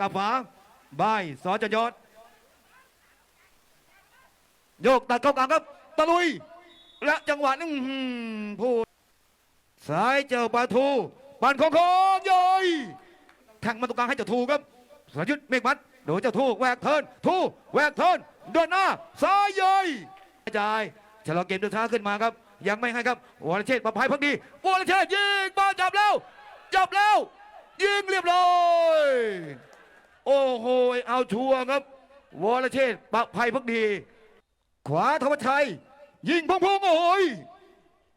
กับฝาบายสอจยศโยกตัดเข้ากลางครับ ตะลุย และจังหวะนึงพูดสายเจ้าปาทูปันของของย่อยแทงมาตรงกลางให้เจ้าทูครับสรยุทธเมฆมัดโดนเจ้าทูแหวกเทินทูแหวกเทินเดินหน้าซ้ายยอยกระจายชะลอเกมเดินช้าขึ้นมาครับ ยังไม่ให้ครับวรเชษประภัยพักดีวรเชษยิงบอลจับแล้ว จับแล้ว ยิงเรียบร้อย โอ้โห เอาชัวร์ครับ วรเชษฐ์ประภัยพักดี ขวาธวัชชัย ยิงพงพงโอ้ย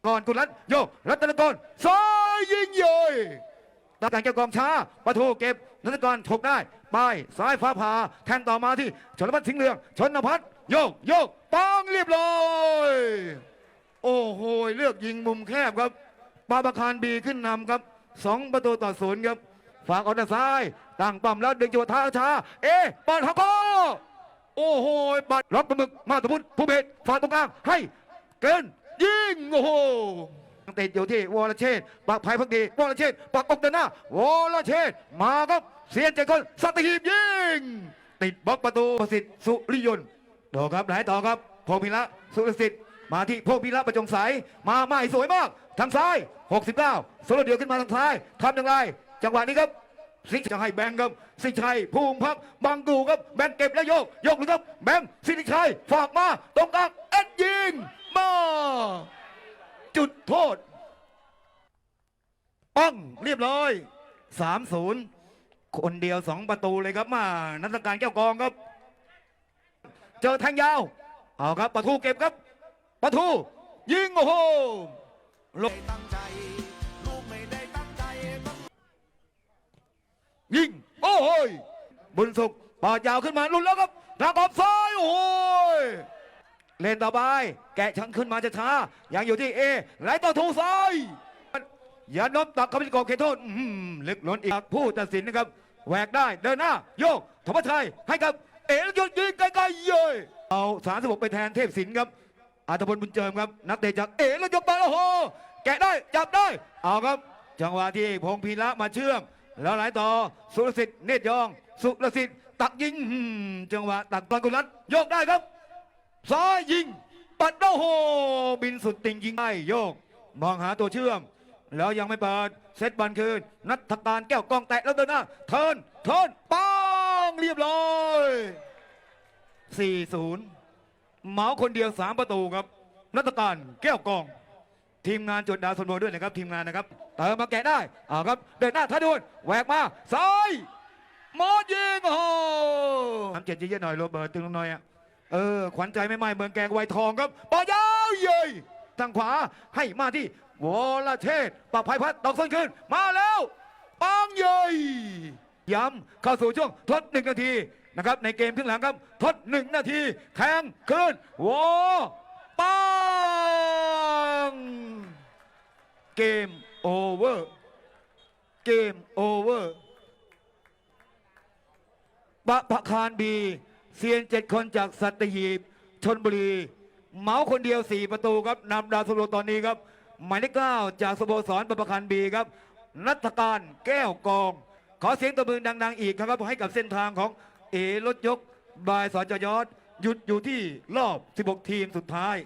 ก่อนกุลัดโยกรัตนกรซ้ายยิงเยยตาการแก้กองช้าประตูเก็บรัตนกรถกได้ป้ายซ้ายฟ้าผ่าแทงต่อมาที่ชนพัฒน์สิงห์เหลืองชนพัฒน์โยกโยกปังเรียบร้อยโอ้โหเลือกยิงมุมแคบครับปาบาคารบีขึ้นนำครับสองประตูต่อศูนย์ครับฝากออกด้านซ้าย ตั้งปั๊มแล้วดึงจังหวะท้าช้า เอ๊ะปัดฮักโกโอ้โหปัดรับประมึกมาตะพุทธผู้เบศฝาตรงกลางให้เกินยิงโอ้โหติดอยู่ที่วรเชษฐ์ปักภัยพักดีวรเชษฐ์ปักอกเดินหน้าวรเชษฐ์มาครับเสียนเจคนสัตหีบยิงติดบล็อกประตูประสิทธิ์สุริยนต์ต่อครับไหลต่อครับพงพิระสุรสิทธิ์มาที่พงพิระประจงใสมาใหม่สวยมากทางซ้าย 69โซโลเดียวขึ้นมาทางซ้ายทำอย่างไร จังหวะนี้ครับ สิงห์จะให้แบงค์ครับ สิชัยภูมิพักบังกูครับแบงค์เก็บแล้วโยกโยกหรือครับแบงค์สิชัยฝากมาตรงกลางเอ็ดยิงมาจุดโทษปังเรียบร้อย3-0คนเดียว2ประตูเลยครับมานักการแก้วกองครับ เจอแทงยาวเอาครับประตูเก็บครับประตูยิงโอ้โหลงตั้งใจ ยิง โอ้โหยบุญสุขปาดยาวขึ้นมาลุ้นแล้วครับทางขอบซ้ายโอ้ยเล่นต่อไปแกะชันขึ้นมาจะช้ายังอยู่ที่เอไหลต่อทูซ้ายอย่านบตักเข้าไปกอบเขตโทษอื้อหือลึกล้นอีกผู้ตัดสินนะครับแหวกได้เดินหน้า โยกธวัชชัยให้กับ เอ๋แล้วยนยิงไกลๆเย้ยเอา36ไปแทนเทพศิลป์ครับอาตพลบุญเจิมครับ นักเตะจากเอ๋แล้วยกไปโอ้โหแกะได้จับได้ เอาครับ จังหวะที่พงพีระมาเชื่อม แล้วไหลต่อสุรสิทธิ์เนตรยอง สุรสิทธิ์ตักยิงจังหวะตักตอนกุลัดโยกได้ครับซ้ายยิง ปัดโอ้โหบินสุดติงยิงได้โยก มองหาตัวเชื่อม แล้วยังไม่เปิดเซตบอลคืน นัทการแก้วกองแตะแล้วเดินหน้าเทินเทินปังเรียบร้อย4-0เหมาคนเดียว 3 ประตูครับ นัทการแก้วกอง ทีมงานจดดาวสนโบด้วยนะครับทีมงานนะครับเติมมาแกะได้เอาครับเดินหน้าท้าดวนแหวกมาซ้ายหมอยิงโอ้โหทำเจ็ดเยอะๆหน่อยโรเบิร์ตตึงหน่อยอะเออขวัญใจไม่ไหม้เมืองแกงไวทองครับปอยาวเยยทางขวาให้มาที่วรเชษฐ์ปรับภัยพัฒน์ดอกส้นขึ้น มาแล้วปังเยยย้ำเข้าสู่ช่วงทดหนึ่งนาทีนะครับในเกมครึ่งหลังครับ ทดหนึ่งนาทีแทงขึ้นวอปัง เกมโอเวอร์เกมโอเวอร์ปะปะคารบีเซียนเจ็ดคนจากสัตหีบชนบุรี เมาคนเดียว 4 ประตูครับนำดาวสโลตอนนี้ครับ หมายเลขเก้าจากสโมสรปะปะคารบีครับ นัทการแก้วกอง ขอเสียงตบมือดัง ๆ อีกครับให้กับเส้นทางของเอรถยกบายสจยอดหยุดอยู่ที่รอบ 16 ทีมสุดท้าย